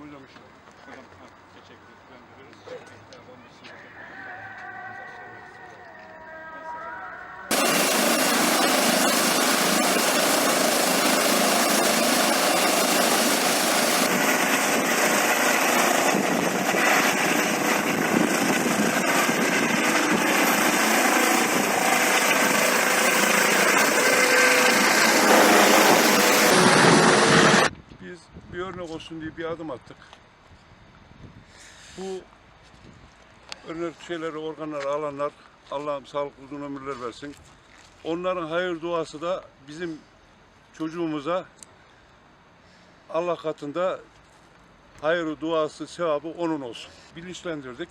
Hocam işte. Hocam, teşekkür ederim. Olsun diye bir adım attık. Bu örnek şeyleri, organları alanlar Allah'ım sağlıklı uzun ömürler versin. Onların hayır duası da bizim çocuğumuza Allah katında hayır duası, sevabı onun olsun. Bilinçlendirdik.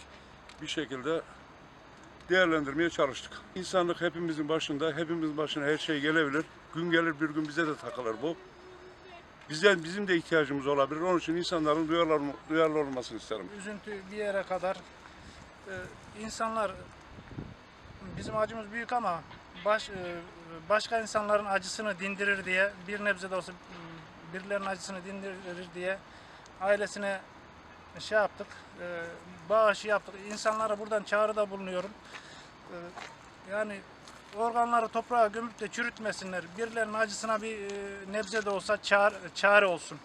Bir şekilde değerlendirmeye çalıştık. İnsanlık hepimizin başında, hepimizin başına her şey gelebilir. Gün gelir bir gün bize de takılır bu. Bizden bizim de ihtiyacımız olabilir. Onun için insanların duyarlı, duyarlı olmasını isterim. üzüntü bir yere kadar e, insanlar bizim acımız büyük ama baş, e, başka insanların acısını dindirir diye bir nebze de olsa m, birilerinin acısını dindirir diye ailesine şey yaptık, e, bağışı yaptık. İnsanlara buradan çağrıda bulunuyorum. E, yani organları toprağa gömüp de çürütmesinler. Birilerinin acısına bir e, nebze de olsa çare, çare olsun.